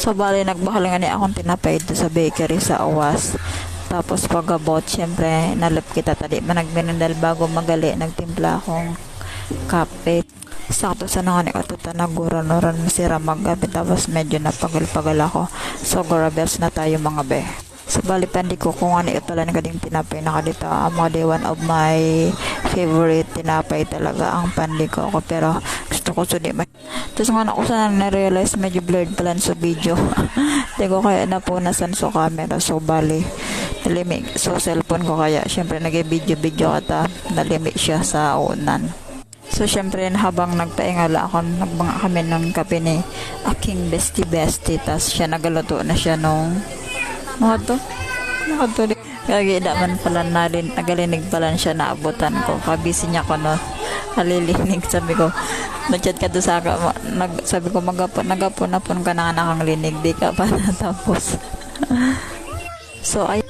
So, bali, nagbahal nga ni akong tinapay sa bakery sa Awas. Tapos, pagabot, syempre, nalap kita tadi. Managminandal bago magali, nagtimpla akong kape. Sakto sa nga ni katuta na gura-nuran masira magabi. Tapos, medyo napagal-pagal ako. So, gurabels na tayo mga be. So, bali, pandi ko kung ano ito lang kading tinapay na kadita. Ang mga day one of my favorite tinapay talaga ang pandi ko ako. Pero, gusto ko sudi ma- tapos nga ako sana na-realize medyo blurred pala sa video. Hindi ko kaya napunasan sa camera. So, bali, nalimik. So, cellphone ko kaya, syempre, nag-video-video kata, nalimik siya sa unan. So, syempre, habang nagpaingala ako, nagbanga kami ng kape ni aking bestie-bestie. Tapos, siya nagaluto na siya nung, mga to, mga to, Kagi man pala na rin, nagalinig pala siya na abutan ko. Kabisi niya ko no, halilinig. Sabi ko, nag-chat ka doon sa ma- nag, sabi ko, magapon, nagapon na pon ka na nakang linig, di ka pa natapos. so, ay,